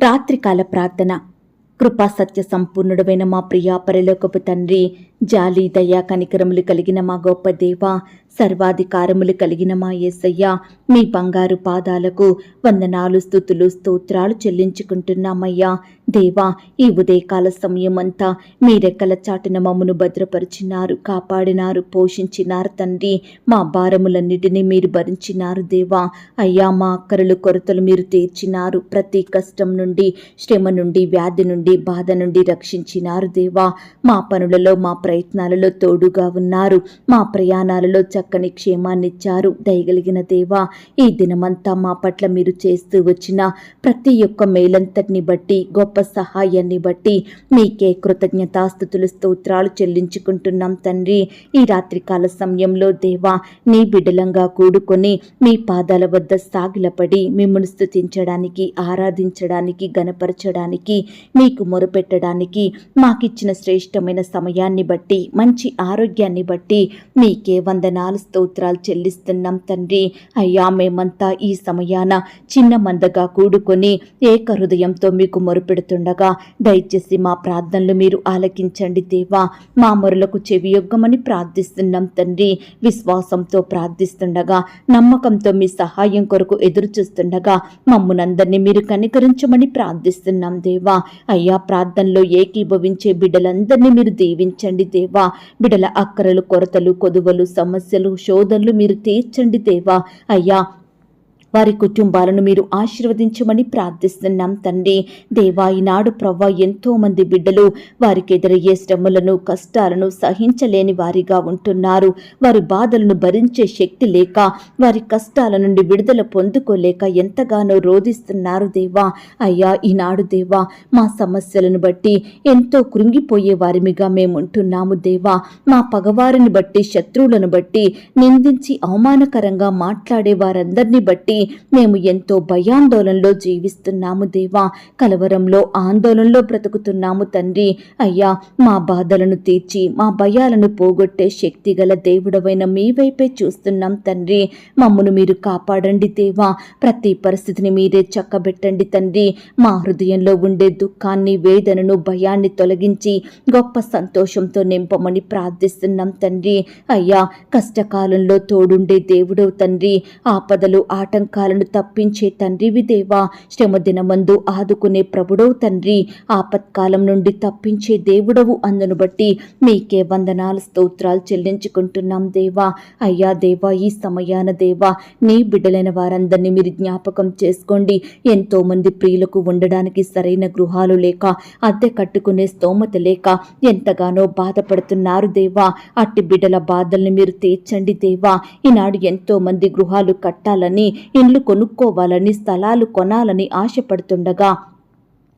రాత్రికాల ప్రార్థన. కృపా సత్య సంపూర్ణుడమైన మా ప్రియా పరిలోకపు తండ్రి జాలి దయా కనికరములు కలిగిన మా గొప్ప దేవ సర్వాధికారములు కలిగిన మా యేసయ్య మీ బంగారు పాదాలకు వందనాలు స్థుతులు స్తోత్రాలు చెల్లించుకుంటున్నామయ్యా. దేవా ఈ ఉదయకాల సమయమంతా మీ రెక్కల చాటున మమ్మను భద్రపరిచినారు కాపాడినారు పోషించినారు తండ్రి. మా భారములన్నిటినీ మీరు భరించినారు దేవా. అయ్యా మా అక్కరలు కొరతలు మీరు తీర్చినారు. ప్రతి కష్టం నుండి శ్రమ నుండి వ్యాధి నుండి బాధ నుండి రక్షించినారు దేవా. మా పనులలో మా ప్రయత్నాలలో తోడుగా ఉన్నారు. మా ప్రయాణాలలో చక్కని క్షేమాన్నిచ్చారు దయగలిగిన దేవా. ఈ దినమంతా మా పట్ల మీరు చేస్తూ వచ్చిన ప్రతి ఒక్క మేలంతటిని బట్టి గొప్ప సహాయాన్ని బట్టి మీకే కృతజ్ఞతాస్థుతులు స్తోత్రాలు చెల్లించుకుంటున్నాం తండ్రి. ఈ రాత్రికాల సమయంలో దేవా నీ బిడలంగా కూడుకొని మీ పాదాల వద్ద సాగిలపడి మిమ్మల్ని స్థుతించడానికి ఆరాధించడానికి గనపరచడానికి మీకు మొరపెట్టడానికి మాకిచ్చిన శ్రేష్టమైన సమయాన్ని బట్టి మంచి ఆరోగ్యాన్ని బట్టి మీకే వందనాలు స్తోత్రాలు చెల్లిస్తున్నాం తండ్రి. అయ్యా మేమంతా ఈ సమయాన చిన్న మందగా కూడుకొని ఏక హృదయంతో మీకు పెడుతుండగా దయచేసి మా ప్రార్థనలు మీరు ఆలకించండి దేవా. మా మొరలకు చెవియొగ్గమని ప్రార్థిస్తున్నాం తండ్రి. విశ్వాసంతో ప్రార్థిస్తుండగా నమ్మకంతో మీ సహాయం కొరకు ఎదురు చూస్తుండగా మమ్మునందరినీ మీరు కనికరించమని ప్రార్థిస్తున్నాం దేవా. అయ్యా ప్రార్థనలో ఏకీభవించే బిడ్డలందరినీ మీరు దీవించండి దేవా. బిడ్డల అక్కరలు కొరతలు కొదువలు సమస్యలు శోధనలు మీరు తీర్చండి దేవా. అయ్యా వారి కుటుంబాలను మీరు ఆశీర్వదించమని ప్రార్థిస్తున్నాం తండ్రి. దేవా ఈనాడు ప్రవ్వ ఎంతో మంది బిడ్డలు వారికి ఎదురయ్యే శ్రమలను కష్టాలను సహించలేని వారిగా ఉంటున్నారు. వారి బాధలను భరించే శక్తి లేక వారి కష్టాల నుండి విడుదల పొందుకోలేక ఎంతగానో రోధిస్తున్నారు దేవా. అయ్యా ఈనాడు దేవా మా సమస్యలను బట్టి ఎంతో కృంగిపోయే వారిమిగా మేముంటున్నాము దేవా. మా పగవారిని బట్టి శత్రువులను బట్టి నిందించి అవమానకరంగా మాట్లాడే వారందరినీ బట్టి మేము ఎంతో భయాందోళనలో జీవిస్తున్నాము దేవా. కలవరంలో ఆందోళనలో బ్రతుకుతున్నాము తండ్రి. అయ్యా మా బాధలను తీర్చి మా భయాలను పోగొట్టే శక్తి గల దేవుడవైన మీ వైపే చూస్తున్నాం తండ్రి. మమ్మను మీరు కాపాడండి దేవా. ప్రతి పరిస్థితిని మీరే చక్కబెట్టండి తండ్రి. మా హృదయంలో ఉండే దుఃఖాన్ని వేదనను భయాన్ని తొలగించి గొప్ప సంతోషంతో నింపమని ప్రార్థిస్తున్నాం తండ్రి. అయ్యా కష్టకాలంలో తోడుండే దేవుడవు తండ్రి. ఆపదలు ఆటంకాలను తప్పించే తండ్రివి దేవా. శ్రమ దినమందు ఆదుకునే ప్రభుడవు తండ్రి. ఆపత్కాలం నుండి తప్పించే దేవుడవు అందును బట్టి మీకే వందనాలు స్తోత్రాలు చెల్లించుకుంటున్నాం దేవా. అయ్యా దేవా ఈ సమయాన దేవా నీ బిడ్డలైన వారందరినీ మీరు జ్ఞాపకం చేసుకోండి. ఎంతో మంది ప్రియులకు ఉండడానికి సరైన గృహాలు లేక అద్దె కట్టుకునే స్తోమత లేక ఎంతగానో బాధపడుతున్నారు దేవా. అట్టి బిడ్డల బాధల్ని మీరు తీర్చండి దేవా. ఈనాడు ఎంతో మంది గృహాలు కట్టాలని ఇండ్లు కొనుక్కోవాలని స్థలాలు కొనాలని ఆశపడుతుండగా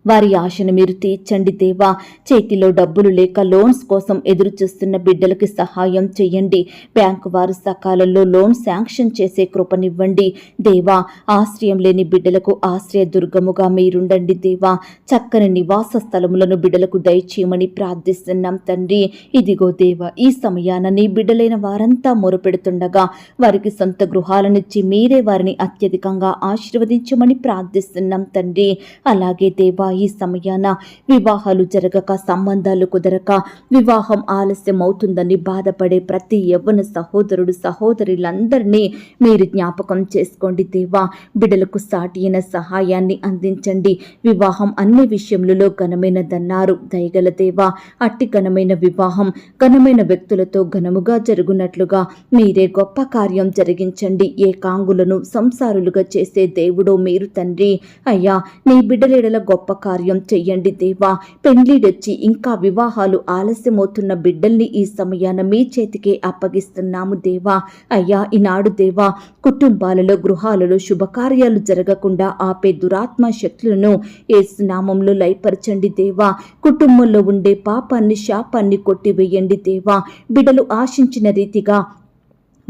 వారి ఆశను మీరు తీర్చండి దేవా. చేతిలో డబ్బులు లేక లోన్స్ కోసం ఎదురు చూస్తున్న బిడ్డలకి సహాయం చేయండి. బ్యాంకు వారు సకాలంలో లోన్ శాంక్షన్ చేసే కృపనివ్వండి. దేవా ఆశ్రయం లేని బిడ్డలకు ఆశ్రయ దుర్గముగా మీరుండండి దేవా. చక్కని నివాస స్థలములను బిడ్డలకు దయచేయమని ప్రార్థిస్తున్నాం తండ్రి. ఇదిగో దేవా ఈ సమయాన నీ బిడ్డలైన వారంతా మొరపెడుతుండగా వారికి సొంత గృహాలనిచ్చి మీరే వారిని అత్యధికంగా ఆశీర్వదించమని ప్రార్థిస్తున్నాం తండ్రి. అలాగే దేవా ఈ సమయాన వివాహాలు జరగక సంబంధాలు కుదరక వివాహం ఆలస్యం అవుతుందని బాధపడే ప్రతి యవ్వన సహోదరుడు సహోదరులందరినీ మీరు జ్ఞాపకం చేసుకోండి దేవా. బిడలకు సాటి అయిన సహాయాన్ని అందించండి. వివాహం అన్ని విషయములలో ఘనమైనదన్నారు. దయగల దేవా అట్టి ఘనమైన వివాహం ఘనమైన వ్యక్తులతో ఘనముగా జరుగునట్లుగా మీరే గొప్ప కార్యం జరిగించండి. ఏ కాంగులను సంసారులుగా చేసే దేవుడో మీరు తండ్రి. అయ్యా నీ బిడ్డలేడల గొప్ప కార్యం చెయ్యండి దేవా. పెండ్లిడొచ్చి ఇంకా వివాహాలు ఆలస్యమవుతున్న బిడ్డల్ని ఈ సమయాన మీ చేతికే అప్పగిస్తున్నాము దేవా. అయ్యా ఈనాడు దేవా కుటుంబాలలో గృహాలలో శుభకార్యాలు జరగకుండా ఆపే దురాత్మ శక్తులను ఏసునామంలో లయపరచండి దేవా. కుటుంబంలో ఉండే పాపాన్ని శాపాన్ని కొట్టివేయండి దేవా. బిడ్డలు ఆశించిన రీతిగా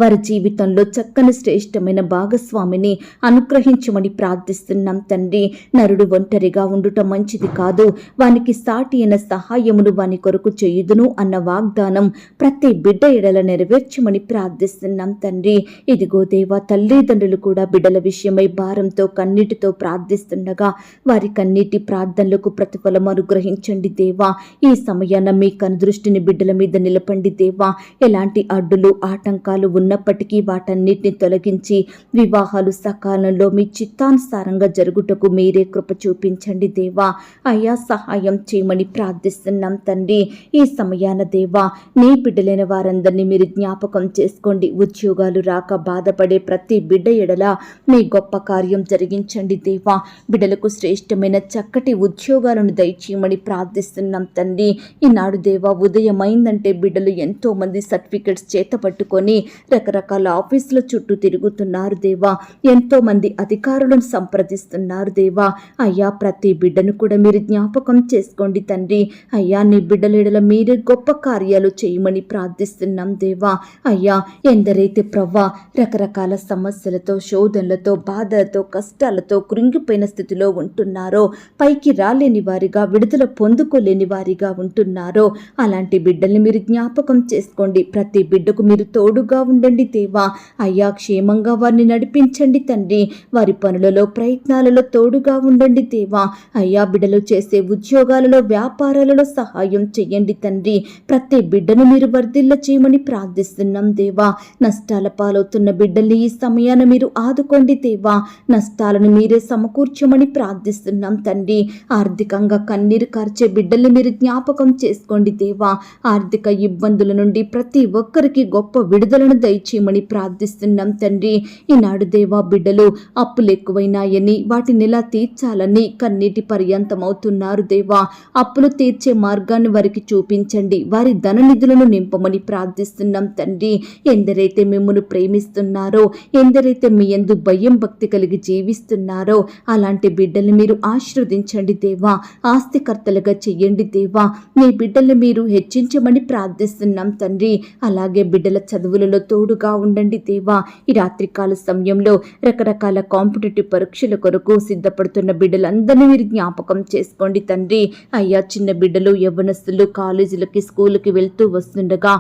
వారి జీవితంలో చక్కని శ్రేష్టమైన భాగస్వామిని అనుగ్రహించమని ప్రార్థిస్తున్నాం తండ్రి. నరుడు ఒంటరిగా ఉండుట మంచిది కాదు. వానికి సాటి అయిన సహాయమును వాని కొరకు చేయుదును అన్న వాగ్దానం ప్రతి బిడ్డ ఎడల నెరవేర్చమని ప్రార్థిస్తున్నాం తండ్రి. ఇదిగో దేవా తల్లిదండ్రులు కూడా బిడ్డల విషయమై భారంతో కన్నీటితో ప్రార్థిస్తుండగా వారి కన్నీటి ప్రార్థనలకు ప్రతిఫలం అనుగ్రహించండి దేవా. ఈ సమయాన మీ కనుదృష్టిని బిడ్డల మీద నిలపండి దేవా. ఎలాంటి అడ్డులు ఆటంకాలు ఉన్నప్పటికీ వాటన్నిటిని తొలగించి వివాహాలు సకాలంలో మీ చిత్తానుసారంగా జరుగుటకు మీరే కృప చూపించండి దేవా. అయ్యా సహాయం చేయమని ప్రార్థిస్తున్నాం తండ్రి. ఈ సమయాన దేవా నీ బిడ్డలైన వారందరినీ మీరు జ్ఞాపకం చేసుకోండి. ఉద్యోగాలు రాక బాధపడే ప్రతి బిడ్డ ఎడల మీ గొప్ప కార్యం జరిగించండి దేవా. బిడ్డలకు శ్రేష్టమైన చక్కటి ఉద్యోగాలను దయచేయమని ప్రార్థిస్తున్నాం తండ్రి. ఈనాడు దేవా ఉదయమైందంటే బిడ్డలు ఎంతో మంది సర్టిఫికెట్స్ చేత పట్టుకొని రకరకాల ఆఫీసుల చుట్టూ తిరుగుతున్నారు దేవా. ఎంతో మంది అధికారులను సంప్రదిస్తున్నారు దేవా. అయ్యా ప్రతి బిడ్డను కూడా మీరు జ్ఞాపకం చేసుకోండి తండ్రి. అయ్యా నీ బిడ్డలేడల మీరే గొప్ప కార్యాలు చేయమని ప్రార్థిస్తున్నాం దేవా. అయ్యా ఎందరైతే ప్రవ్వా రకరకాల సమస్యలతో శోధనలతో బాధలతో కష్టాలతో కృంగిపోయిన స్థితిలో ఉంటున్నారో పైకి రాలేని వారిగా విడుదల పొందుకోలేని వారిగా ఉంటున్నారో అలాంటి బిడ్డల్ని మీరు జ్ఞాపకం చేసుకోండి. ప్రతి బిడ్డకు మీరు తోడుగా ఉండండి దేవా. అయ్యా క్షేమంగా వారిని నడిపించండి తండ్రి. వారి పనులలో ప్రయత్నాలలో తోడుగా ఉండండి దేవా. అయ్యా బిడ్డలు చేసే ఉద్యోగాలలో వ్యాపారాలలో సహాయం చేయండి తండ్రి. ప్రతి బిడ్డను మీరు వర్ధిల్ల చేయమని ప్రార్థిస్తున్నాం దేవా. నష్టాల పాలవుతున్న బిడ్డల్ని ఈ సమయాన మీరు ఆదుకోండి దేవా. నష్టాలను మీరే సమకూర్చమని ప్రార్థిస్తున్నాం తండ్రి. ఆర్థికంగా కన్నీరు కార్చే బిడ్డల్ని మీరు జ్ఞాపకం చేసుకోండి దేవా. ఆర్థిక ఇబ్బందుల నుండి ప్రతి ఒక్కరికి గొప్ప విడుదలను దయచేయమని ప్రార్థిస్తున్నాం తండ్రి. ఈనాడు దేవా బిడ్డలు అప్పులు ఎక్కువైనాయని వాటిని ఎలా తీర్చాలని కన్నీటి పర్యంతమవుతున్నారు దేవా. అప్పులు తీర్చే మార్గాన్ని వారికి చూపించండి. వారి ధన నిధులను నింపమని ప్రార్థిస్తున్నాం తండ్రి. ఎందరైతే మిమ్మల్ని ప్రేమిస్తున్నారో ఎందరైతే మీ ఎందు భయం భక్తి కలిగి జీవిస్తున్నారో అలాంటి బిడ్డల్ని మీరు ఆశీర్వదించండి దేవా. ఆస్తికర్తలుగా చెయ్యండి దేవా. మీ బిడ్డల్ని మీరు హెచ్చించమని ప్రార్థిస్తున్నాం తండ్రి. అలాగే బిడ్డల చదువులలో తోడుగా ఉండండి దేవా. ఈ రాత్రికాల సమయంలో రకరకాల కాంపిటేటివ్ పరీక్షల కొరకు సిద్ధపడుతున్న బిడ్డలందరినీ మీరు జ్ఞాపకం చేసుకోండి తండ్రి. అయ్యా చిన్న బిడ్డలు యవ్వనస్తులు కాలేజీలకి స్కూల్కి వెళ్తూ వస్తుండగా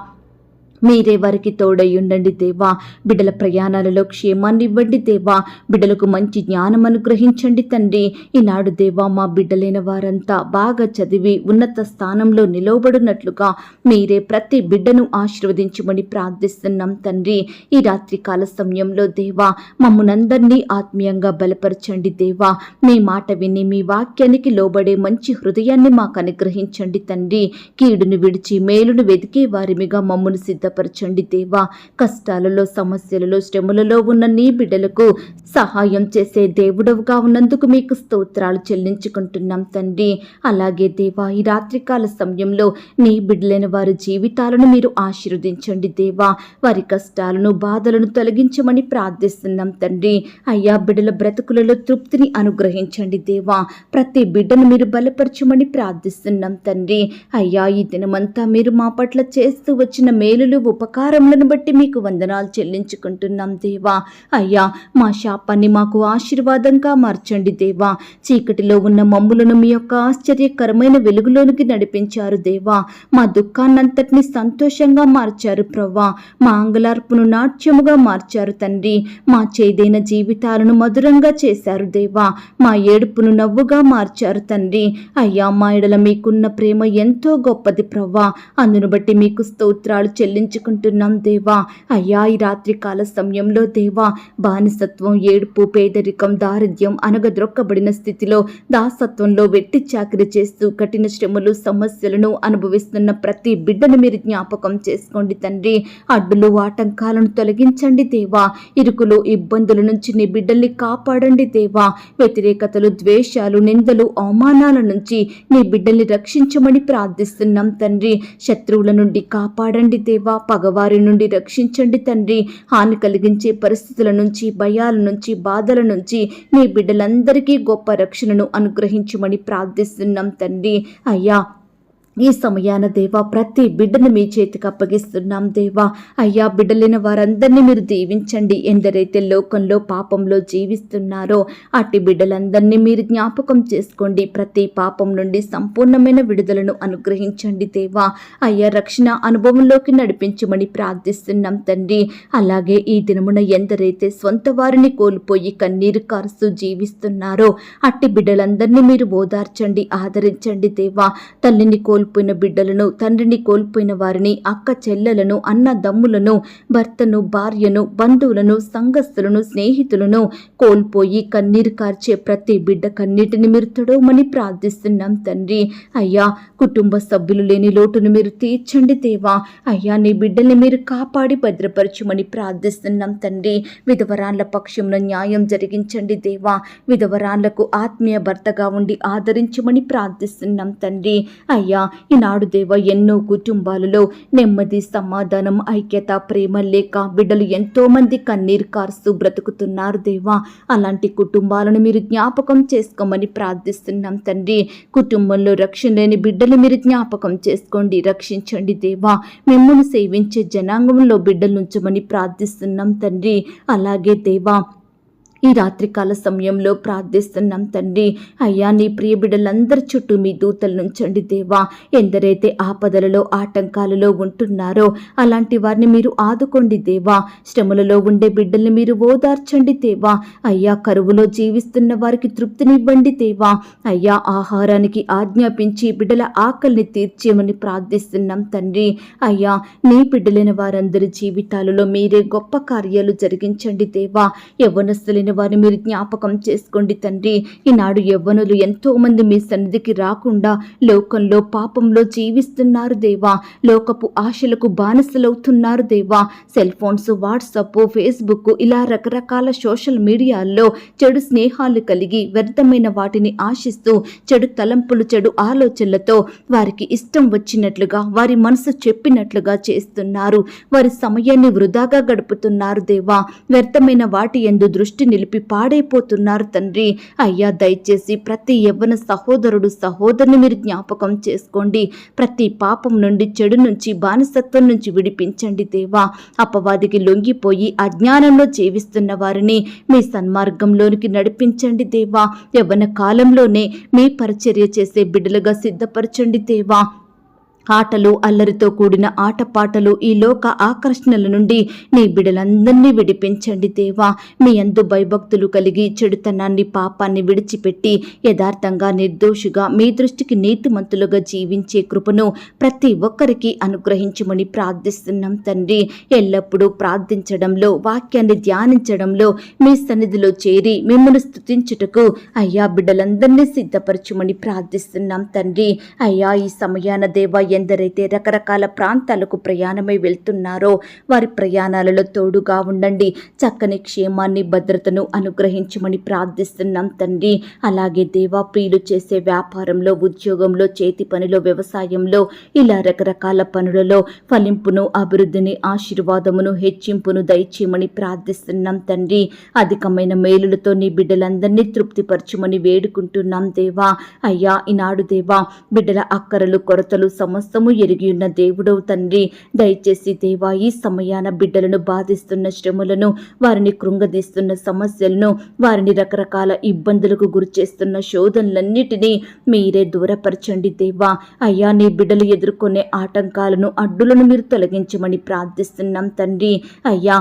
మీరే వారికి తోడయ్యుండండి దేవా. బిడ్డల ప్రయాణాలలో క్షేమాన్ని ఇవ్వండి దేవా. బిడ్డలకు మంచి జ్ఞానం అనుగ్రహించండి తండ్రి. ఈనాడు దేవా మా బిడ్డలైన వారంతా బాగా చదివి ఉన్నత స్థానంలో నిలవబడినట్లుగా మీరే ప్రతి బిడ్డను ఆశీర్వదించమని ప్రార్థిస్తున్నాం తండ్రి. ఈ రాత్రి కాల సమయంలో దేవా మమ్మునందరినీ ఆత్మీయంగా బలపరచండి దేవా. మీ మాట విని మీ వాక్యానికి లోబడే మంచి హృదయాన్ని మాకు అనుగ్రహించండి తండ్రి. కీడును విడిచి మేలును వెతికే వారిమిగా మమ్మను సిద్ధపరచండి దేవా. కష్టాలలో సమస్యలలో శ్రమలలో ఉన్న నీ బిడ్డలకు సహాయం చేసే దేవుడవుగా ఉన్నందుకు మీకు స్తోత్రాలు చెల్లించుకుంటున్నాం తండ్రి. అలాగే దేవా ఈ రాత్రికాల సమయంలో నీ బిడ్డలైన వారి జీవితాలను మీరు ఆశీర్వదించండి దేవా. వారి కష్టాలను బాధలను తొలగించమని ప్రార్థిస్తున్నాం తండ్రి. అయ్యా బిడ్డల బ్రతుకులలో తృప్తిని అనుగ్రహించండి దేవా. ప్రతి బిడ్డను మీరు బలపరచమని ప్రార్థిస్తున్నాం తండ్రి. అయ్యా ఈ దినమంతా మీరు మా పట్ల చేస్తూ వచ్చిన మేలులు ఉపకారములను బట్టి మీకు వందనాలు చెల్లించుకుంటున్నాం దేవా. అయ్యా మా శాపాన్ని మాకు ఆశీర్వాదంగా మార్చండి దేవా. చీకటిలో ఉన్న మమ్ములను మీ యొక్క ఆశ్చర్యకరమైన వెలుగులోనికి నడిపించారు దేవా. మా దుఃఖాన్నంతటిని సంతోషంగా మార్చారు ప్రవ్వా. మా అంగలార్పును నాట్యముగా మార్చారు తండ్రి. మా చేదైన జీవితాలను మధురంగా చేశారు దేవా. మా ఏడుపును నవ్వుగా మార్చారు తండ్రి. అయ్యా మా ఎడల మీకున్న ప్రేమ ఎంతో గొప్పది ప్రవ్వా. అందును బట్టి మీకు స్తోత్రాలు చెల్లించుకుంటున్నాం దేవా. అయ్యా ఈ రాత్రి కాల సమయంలో దేవా బానిసత్వం ఏడుపు పేదరికం దారిద్ర్యం అనగద్రొక్కబడిన స్థితిలో దాసత్వంలో వెట్టి చాకరి చేస్తూ కఠిన శ్రమలు సమస్యలను అనుభవిస్తున్న ప్రతి బిడ్డను మీరు జ్ఞాపకం చేసుకోండి తండ్రి. అడ్డులు ఆటంకాలను తొలగించండి దేవా. ఇరుకులు ఇబ్బందుల నుంచి నీ బిడ్డల్ని కాపాడండి దేవా. వ్యతిరేకతలు ద్వేషాలు నిందలు అవమానాల నుంచి నీ బిడ్డల్ని రక్షించమని ప్రార్థిస్తున్నాం తండ్రి. శత్రువుల నుండి కాపాడండి దేవా. పగవారి నుండి రక్షించండి తండ్రి. హాని కలిగించే పరిస్థితుల నుంచి భయాల నుంచి బాధల నుంచి నీ బిడ్డలందరికీ గొప్ప రక్షణను అనుగ్రహించమని ప్రార్థిస్తున్నాం తండ్రి. అయ్యా ఈ సమయాన దేవా ప్రతి బిడ్డను మీ చేతికి అప్పగిస్తున్నాం దేవా. అయ్యా బిడ్డలైన వారందరినీ మీరు దీవించండి. ఎందరైతే లోకంలో పాపంలో జీవిస్తున్నారో అట్టి బిడ్డలందరినీ మీరు జ్ఞాపకం చేసుకోండి. ప్రతి పాపం నుండి సంపూర్ణమైన విడుదలను అనుగ్రహించండి దేవా. అయ్యా రక్షణ అనుభవంలోకి నడిపించమని ప్రార్థిస్తున్నాం తండ్రి. అలాగే ఈ దినమున ఎందరైతే సొంత వారిని కోల్పోయి కన్నీరు కారుస్తూ జీవిస్తున్నారో అట్టి బిడ్డలందరినీ మీరు ఓదార్చండి ఆదరించండి దేవా. తల్లిని కోల్పోయిన బిడ్డలను తండ్రిని కోల్పోయిన వారిని అక్క చెల్లెలను అన్న దమ్ములను భర్తను భార్యను బంధువులను సంఘస్థులను స్నేహితులను కోల్పోయి కన్నీరు కార్చే ప్రతి బిడ్డ కన్నీటిని మీరు తొడవమని ప్రార్థిస్తున్నాం తండ్రి. అయ్యా కుటుంబ సభ్యులు లేని లోటును మీరు తీర్చండి దేవా. అయ్యా నీ బిడ్డల్ని మీరు కాపాడి భద్రపరచమని ప్రార్థిస్తున్నాం తండ్రి. విధవరాళ్ళ పక్షంలో న్యాయం జరిగించండి దేవా. విధవరాన్లకు ఆత్మీయ భర్తగా ఉండి ఆదరించమని ప్రార్థిస్తున్నాం తండ్రి. అయ్యా ఈనాడు దేవ ఎన్నో కుటుంబాలలో నెమ్మది సమాధానం ఐక్యత ప్రేమ లేక బిడ్డలు ఎంతోమంది కన్నీరు కారుస్తూ బ్రతుకుతున్నారు దేవా. అలాంటి కుటుంబాలను మీరు జ్ఞాపకం చేసుకోమని ప్రార్థిస్తున్నాం తండ్రి. కుటుంబంలో రక్షణ లేని బిడ్డలు మీరు జ్ఞాపకం చేసుకోండి రక్షించండి దేవా. మిమ్మల్ని సేవించే జనాంగంలో బిడ్డలు ఉంచమని ప్రార్థిస్తున్నాం తండ్రి. అలాగే దేవా ఈ రాత్రికాల సమయంలో ప్రార్థిస్తున్నాం తండ్రి. అయ్యా నీ ప్రియ బిడ్డలందరి చుట్టూ మీ దూతలు నుంచండి దేవా. ఎందరైతే ఆపదలలో ఆటంకాలలో ఉంటున్నారో అలాంటి వారిని మీరు ఆదుకోండి దేవా. శ్రమలలో ఉండే బిడ్డల్ని మీరు ఓదార్చండి దేవా. అయ్యా కరువులో జీవిస్తున్న వారికి తృప్తినివ్వండి దేవా. అయ్యా ఆహారానికి ఆజ్ఞాపించి బిడ్డల ఆకలిని తీర్చేమని ప్రార్థిస్తున్నాం తండ్రి. అయ్యా నీ బిడ్డలైన వారందరి జీవితాలలో మీరే గొప్ప కార్యాలు జరిగించండి దేవా. యవ్వనస్తులైన వారిని మీరు జ్ఞాపకం చేసుకోండి తండ్రి. ఈనాడు యవ్వనులు ఎంతో మంది మీ సన్నిధికి రాకుండా లోకంలో పాపంలో జీవిస్తున్నారు దేవా. లోకపు ఆశలకు బానిసలవుతున్నారు దేవా. సెల్ ఫోన్స్ వాట్సప్ ఫేస్బుక్ ఇలా రకరకాల సోషల్ మీడియాల్లో చెడు స్నేహాలు కలిగి వ్యర్థమైన వాటిని ఆశిస్తూ చెడు తలంపులు చెడు ఆలోచనలతో వారికి ఇష్టం వచ్చినట్లుగా వారి మనసు చెప్పినట్లుగా చేస్తున్నారు. వారి సమయాన్ని వృధాగా గడుపుతున్నారు దేవా. వ్యర్థమైన వాటి ఎందు దృష్టి నిలిపి పాడైపోతున్నారు తండ్రి. అయ్యా దయచేసి ప్రతి యవ్వన సహోదరుడు సహోదరుని మీరు జ్ఞాపకం చేసుకోండి. ప్రతి పాపం నుండి చెడు నుంచి బానిసత్వం నుంచి విడిపించండి దేవా. అపవాదికి లొంగిపోయి అజ్ఞానంలో జీవిస్తున్న వారిని మీ సన్మార్గంలోనికి నడిపించండి దేవా. యవ్వన కాలంలోనే మీ పరిచర్య చేసే బిడ్డలుగా సిద్ధపరచండి దేవా. ఆటలు అల్లరితో కూడిన ఆటపాటలు ఈ లోక ఆకర్షణల నుండి నీ బిడలందరినీ విడిపించండి దేవా. మీ అందు భయభక్తులు కలిగి చెడుతనాన్ని పాపాన్ని విడిచిపెట్టి యథార్థంగా నిర్దోషిగా మీ దృష్టికి నీతిమంతులుగా జీవించే కృపను ప్రతి ఒక్కరికి అనుగ్రహించమని ప్రార్థిస్తున్నాం తండ్రి. ఎల్లప్పుడూ ప్రార్థించడంలో వాక్యాన్ని ధ్యానించడంలో మీ సన్నిధిలో చేరి మిమ్మల్ని స్తుతించుటకు అయ్యా బిడ్డలందరినీ సిద్ధపరచమని ప్రార్థిస్తున్నాం తండ్రి. అయ్యా ఈ సమయాన దేవా ఎందరైతే రకరకాల ప్రాంతాలకు ప్రయాణమై వెళ్తున్నారో వారి ప్రయాణాలలో తోడుగా ఉండండి. చక్కని క్షేమాన్ని భద్రతను అనుగ్రహించమని ప్రార్థిస్తున్నాం తండ్రి. అలాగే దేవా ప్రియులు చేసే వ్యాపారంలో ఉద్యోగంలో చేతి పనిలో వ్యవసాయంలో ఇలా రకరకాల పనులలో ఫలింపును అభివృద్ధిని ఆశీర్వాదమును హెచ్చింపును దయచేయమని ప్రార్థిస్తున్నాం తండ్రి. అధికమైన మేలులతో నీ బిడ్డలందరినీ తృప్తిపరచమని వేడుకుంటున్నాం దేవా. అయ్యా ఈనాడు దేవా బిడ్డల అక్కరలు కొరతలు సమస్తము ఎరిగి ఉన్న దేవుడవు తండ్రి. దయచేసి దేవా ఈ సమయాన బిడ్డలను బాధిస్తున్న శ్రమలను వారిని కృంగదీస్తున్న సమస్యలను వారిని రకరకాల ఇబ్బందులకు గురిచేస్తున్న శోధనలన్నిటినీ మీరే దూరపరచండి దేవా. అయ్యా నీ బిడ్డలు ఎదుర్కొనే ఆటంకాలను అడ్డులను మీరు తొలగించమని ప్రార్థిస్తున్నాం తండ్రి. అయ్యా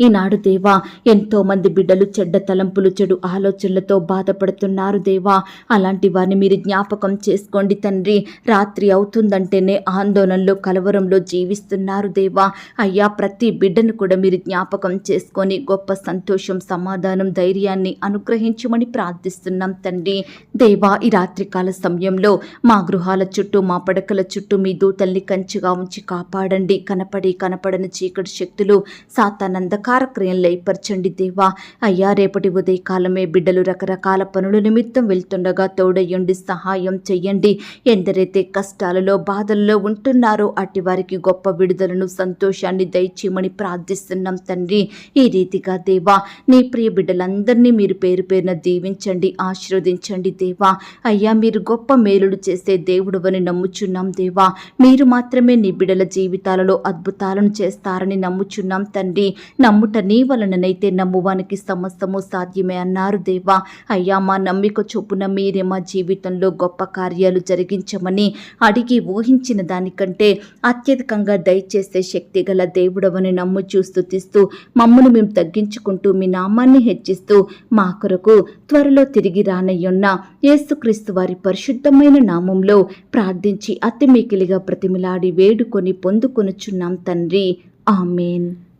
ఈనాడు దేవా ఎంతో మంది బిడ్డలు చెడ్డ తలంపులు చెడు ఆలోచనలతో బాధపడుతున్నారు దేవా. అలాంటి వారిని మీరు జ్ఞాపకం చేసుకోండి తండ్రి. రాత్రి అవుతుందంటేనే ఆందోళనలో కలవరంలో జీవిస్తున్నారు దేవా. అయ్యా ప్రతి బిడ్డను కూడా మీరు జ్ఞాపకం చేసుకొని గొప్ప సంతోషం సమాధానం ధైర్యాన్ని అనుగ్రహించమని ప్రార్థిస్తున్నాం తండ్రి. దేవా ఈ రాత్రికాల సమయంలో మా గృహాల చుట్టూ మా పడకల చుట్టూ మీ దూతల్ని కంచిగా ఉంచి కాపాడండి. కనపడి కనపడని చీకటి శక్తులు సాతానంద కార్యక్రమం లయపరచండి దేవా అయ్యా రేపటి ఉదయకాలమే బిడ్డలు రకరకాల పనుల నిమిత్తం వెళ్తుండగా తోడయ్యండి సహాయం చెయ్యండి. ఎందరైతే కష్టాలలో బాధల్లో ఉంటున్నారో అటు వారికి గొప్ప విడుదలను సంతోషాన్ని దయచేయమని ప్రార్థిస్తున్నాం తండ్రి. ఈ రీతిగా దేవా నీ ప్రియ బిడ్డలందరినీ మీరు పేరు పేరున దీవించండి ఆశీర్వదించండి దేవా అయ్యా మీరు గొప్ప మేలుడు చేసే దేవుడు అని నమ్ముచున్నాం దేవా మీరు మాత్రమే నీ బిడ్డల జీవితాలలో అద్భుతాలను చేస్తారని నమ్ముచున్నాం తండ్రి. నమ్ముట నీ వలననైతే నమ్మువానికి సమస్తము సాధ్యమే అన్నారు దేవా. అయ్యా మా నమ్మిక చొప్పున మీరే మా జీవితంలో గొప్ప కార్యాలు జరిగించమని అడిగి ఊహించిన దానికంటే అత్యధికంగా దయచేసే శక్తి గల దేవుడవని నమ్ము చూస్తుతిస్తూ మమ్మను మేము తగ్గించుకుంటూ మీ నామాన్ని హెచ్చిస్తూ మా కొరకు త్వరలో తిరిగి రానయ్యున్న యేసుక్రీస్తు వారి పరిశుద్ధమైన నామంలో ప్రార్థించి అతి మికిలిగా ప్రతిమిలాడి వేడుకొని పొందుకొనుచున్నాం తండ్రి. ఆమెన్.